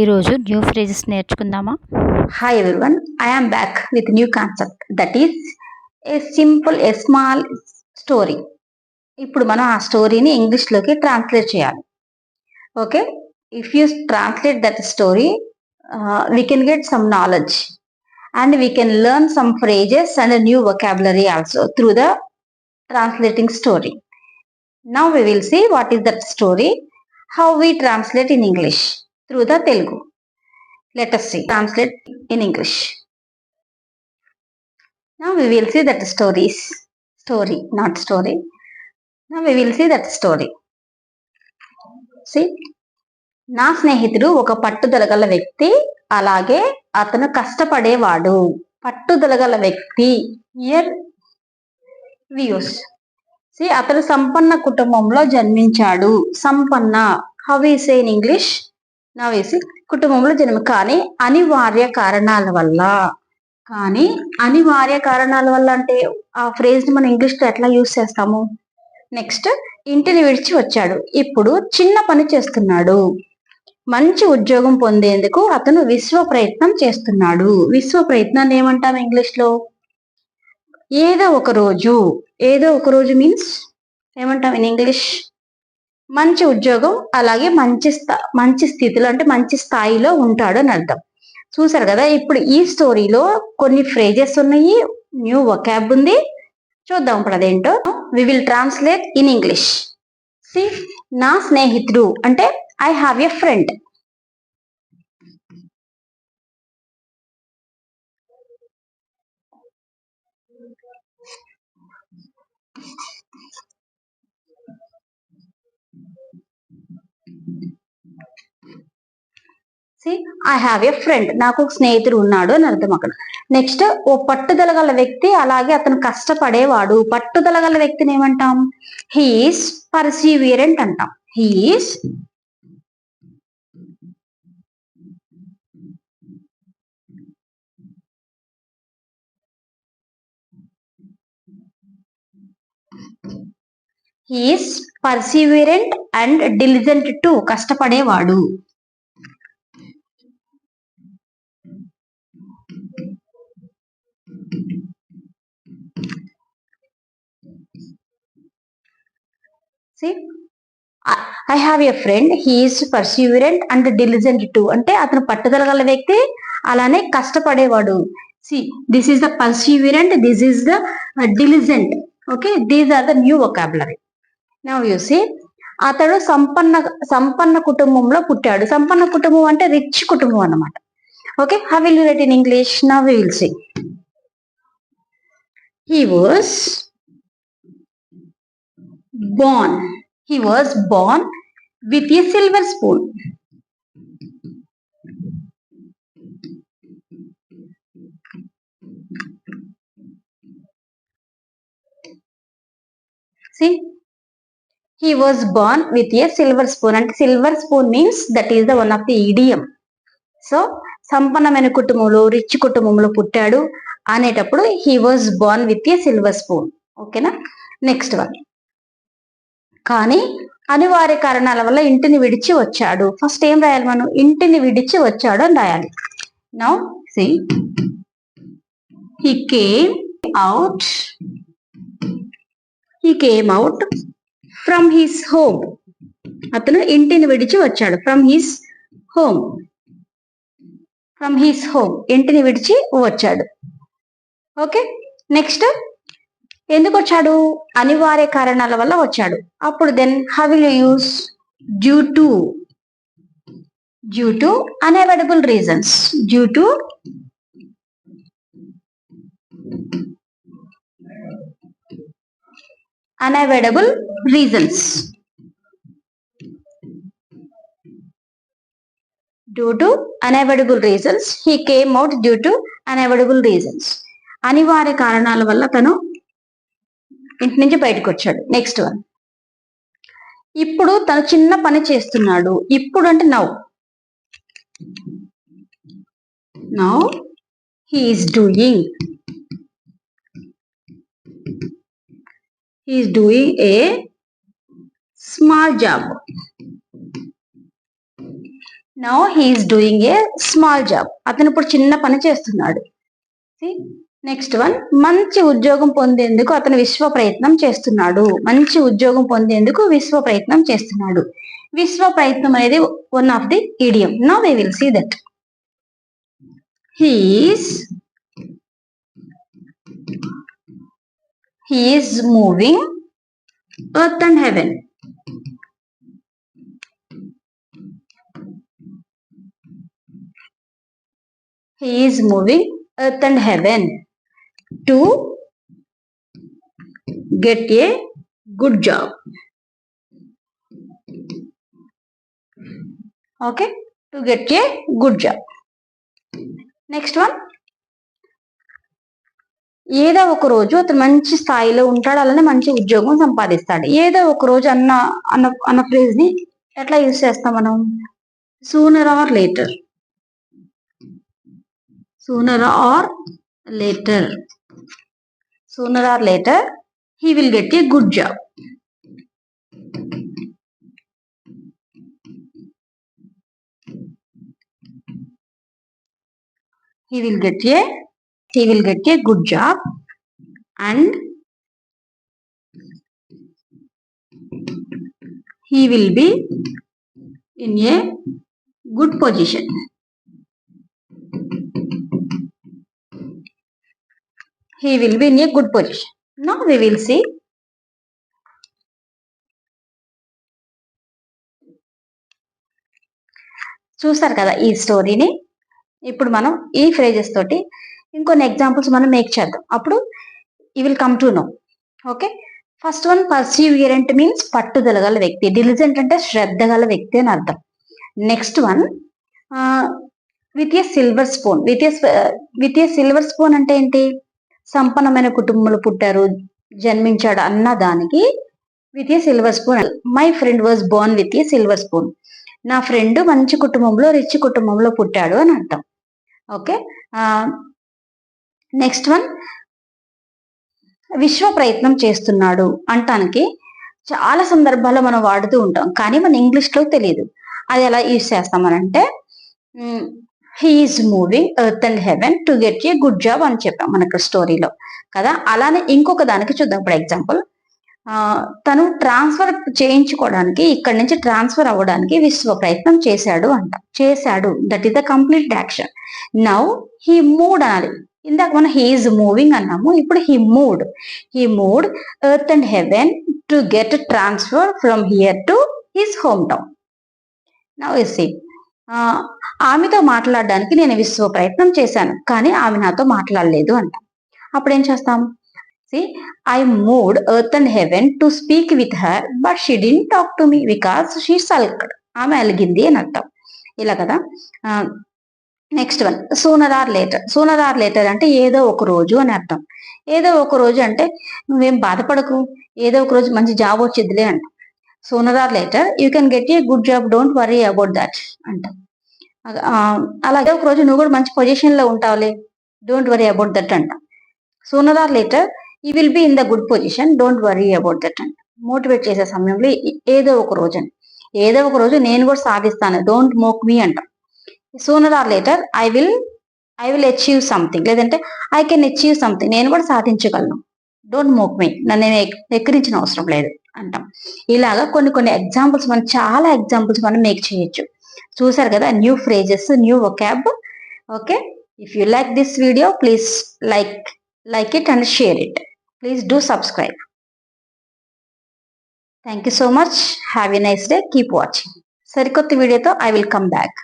ఈరోజు new phrases నేర్చుకుందామా? Hi everyone I back with new concept that is a simple a small story ఇప్పుడు మనం ఆ స్టోరీని ఇంగ్లీష్లోకి ట్రాన్స్లేట్ చేయాలి. Okay if you translate that story we can get some knowledge and we can learn some phrases and new vocabulary also through the translating story now we will see what is that story how we translate in english. Through the telugu let us see translate in english now we will see that stories story not story now we will see that story see నా స్నేహితుడు ఒక పట్టుదల గల వ్యక్తి అలాగే అతను కష్టపడేవాడు పట్టుదల గల వ్యక్తి ఇయర్ వ్యూస్ సి అతడు సంపన్న కుటుంబంలో జన్మించాడు సంపన్న హౌ ఈస్ ఇన్ ఇంగ్లీష్ నా వేసి కుటుంబంలో జన్మ. కానీ అనివార్య కారణాల వల్ల. కానీ అనివార్య కారణాల వల్ల అంటే ఆ ఫ్రేజ్ని మనం ఇంగ్లీష్లో ఎట్లా యూజ్ చేస్తాము? నెక్స్ట్ ఇంటిని విడిచి వచ్చాడు. ఇప్పుడు చిన్న పని చేస్తున్నాడు. మంచి ఉద్యోగం పొందేందుకు అతను విశ్వ ప్రయత్నం చేస్తున్నాడు. విశ్వ ప్రయత్నాన్ని ఏమంటాం ఇంగ్లీష్లో ఏదో ఒక రోజు. ఏదో ఒక రోజు మీన్స్ ఏమంటాం ఇన్ ఇంగ్లీష్ మంచి ఉద్యోగం అలాగే మంచి మంచి స్థితిలో అంటే మంచి స్థాయిలో ఉంటాడు అని అర్థం. చూసారు కదా ఇప్పుడు ఈ స్టోరీలో కొన్ని ఫ్రేజెస్ ఉన్నాయి న్యూ వకాబ్ ఉంది. చూద్దాం ఇప్పుడు అదేంటో. We will translate in English see నా స్నేహితుడు అంటే I have a friend see I have a friend నాకు ఒక స్నేహితుడు ఉన్నాడు అని అర్థం అక్కడ. నెక్స్ట్ ఓ పట్టుదల గల వ్యక్తి అలాగే అతను కష్టపడేవాడు. పట్టుదల గల వ్యక్తిని ఏమంటాం? హీస్ పర్సీవియరెంట్ అంటాం. He is he's perseverant and diligent too కష్టపడేవాడు. I have a friend he is perseverant and diligent too అంటే అతను పట్టుదల గల వ్యక్తి అలానే కష్టపడేవాడు. See this is the perseverant this is the diligent okay these are the new vocabulary now you see అతడు సంపన్న సంపన్న కుటుంబంలో పుట్టాడు. సంపన్న కుటుంబం అంటే రిచ్ కుటుంబం అన్నమాట. Okay how will you write in English now will see he was born. He was born with a silver spoon. See, he was born with a silver spoon. And silver spoon means that is the one of the idiom. So సంపన్నమైన కుటుంబంలో rich కుటుంబంలో పుట్టాడు అనేటప్పుడు he was born with a silver spoon ఓకేనా next one కానీ అనివార్య కారణాల వల్ల ఇంటిని విడిచి వచ్చాడు. ఫస్ట్ ఏం రాయాలి మనం? ఇంటిని విడిచి వచ్చాడు అని రాయాలి. Now see he came out he came out from his home అతను ఇంటిని విడిచి వచ్చాడు. From his home from his home ఇంటిని విడిచి వచ్చాడు. ఓకే నెక్స్ట్ ఎందుకు వచ్చాడు? అనివార్య కారణాల వల్ల వచ్చాడు. అప్పుడు then how will use due to due to unavoidable reasons due to unavoidable reasons due to unavoidable reasons he came out due to unavoidable reasons అనివార్య కారణాల వల్ల తను ఇంటి నుంచి బయటకు వచ్చాడు నెక్స్ట్ వన్ ఇప్పుడు తను చిన్న పని చేస్తున్నాడు. ఇప్పుడు అంటే now now he is doing he is doing a small job now he is doing a small job అతను ఇప్పుడు చిన్న పని చేస్తున్నాడు. నెక్స్ట్ వన్ మంచి ఉద్యోగం పొందేందుకు అతను విశ్వ ప్రయత్నం చేస్తున్నాడు. మంచి ఉద్యోగం పొందేందుకు విశ్వ ప్రయత్నం చేస్తున్నాడు. విశ్వ ప్రయత్నం అనేది one of the idiom now we will see that he's he is moving earth and heaven he moving earth and heaven heaven to get a good job. Okay? To get a good job. Next one ఏదో ఒక రోజు అతను మంచి స్థాయిలో ఉంటాడు అలానే మంచి ఉద్యోగం సంపాదిస్తాడు. ఏదో ఒక రోజు అన్న అన్న అన్న ఫ్రేజ్ని ఎట్లా యూజ్ చేస్తాం మనం? Sooner or later sooner or later. Sooner or later he will get a good job. He will get a he will get a good job and he will be in a good position he will be in a good position. Now we will see. చూసారు కదా ఈ స్టోరీని ఇప్పుడు మనం ఈ phrases తోటి ఇంకొన్ని examples మనం మేక్ చేద్దాం. అప్పుడు we will come to know okay first one perseverant means పట్టుదల గల వ్యక్తి. డిలిజెంట్ అంటే శ్రద్ధ గల వ్యక్తి అని అర్థం. Next one with a silver spoon with a with a silver spoon అంటే ఏంటి? సంపన్నమైన కుటుంబంలో పుట్టారు జన్మించాడు అన్న దానికి with a silver spoon. My friend was born with a silver spoon నా ఫ్రెండ్ మంచి కుటుంబంలో రిచ్ కుటుంబంలో పుట్టాడు అని అర్థం. ఓకే? Next one. విశ్వ ప్రయత్నం చేస్తున్నాడు అంటానికి చాలా సందర్భాల్లో మనం వాడుతూ ఉంటాం కానీ మన ఇంగ్లీష్లో తెలియదు అది ఎలా use చేస్తామనంటే he is moving earth and heaven to get a good job అని చెప్పాం మనకు స్టోరీలో కదా? అలానే ఇంకొక దానికి చూద్దాం. ఇప్పుడు ఎగ్జాంపుల్ తను ట్రాన్స్ఫర్ చేయించుకోవడానికి ఇక్కడ నుంచి ట్రాన్స్ఫర్ అవ్వడానికి విశ్వ ప్రయత్నం చేశాడు అంట. చేశాడు. That is the complete action now he moved అనాలి. ఇందాక మనం హీఈస్ మూవింగ్ అన్నాము. ఇప్పుడు he moved he moved earth and heaven to get transfer from here to his home town now is ఆమెతో మాట్లాడడానికి నేను విశ్వ ప్రయత్నం చేశాను కానీ ఆమె నాతో మాట్లాడలేదు అంట. అప్పుడు ఏం చేస్తాం? See I moved earth and heaven to speak with her but she D talk to me because she sulked ఆమె అలిగింది అని అర్థం. ఇలా కదా? Next one sooner or later sooner or later అంటే ఏదో ఒక రోజు అని అర్థం. ఏదో ఒక రోజు అంటే నువ్వేం బాధపడకు. ఏదో ఒక రోజు మంచి జాబ్ వచ్చిద్దిలే అంట. Sooner or later you can get a good job don't worry about that అంట. అలాగే ఒక రోజు నువ్వు కూడా మంచి పొజిషన్లో ఉంటావులే. డోంట్ వరీ అబౌట్ దట్ అంట. Sooner or later we will be in the good position don't worry about that అంట. మోటివేట్ చేసే సమయంలో ఏదో ఒక రోజు ఏదో ఒక రోజు నేను కూడా సాధిస్తాను. డోంట్ మోక్ మీ అంట. Sooner or later I will I will achieve something లేదంటే ఐ కెన్ అచీవ్ సంథింగ్ నేను కూడా సాధించగలను. డోంట్ మోక్ మీ నన్ను నేను ఎక్కిరించిన అవసరం లేదు అంటాం. ఇలాగా కొన్ని కొన్ని ఎగ్జాంపుల్స్ మనం చాలా ఎగ్జాంపుల్స్ మనం మేక్ చేయొచ్చు. చూసారు కదా new phrases new vocab okay if you like this video please like like it and share it please do subscribe thank you so much have a nice day keep watching సరికొత్త వీడియోతో I will come back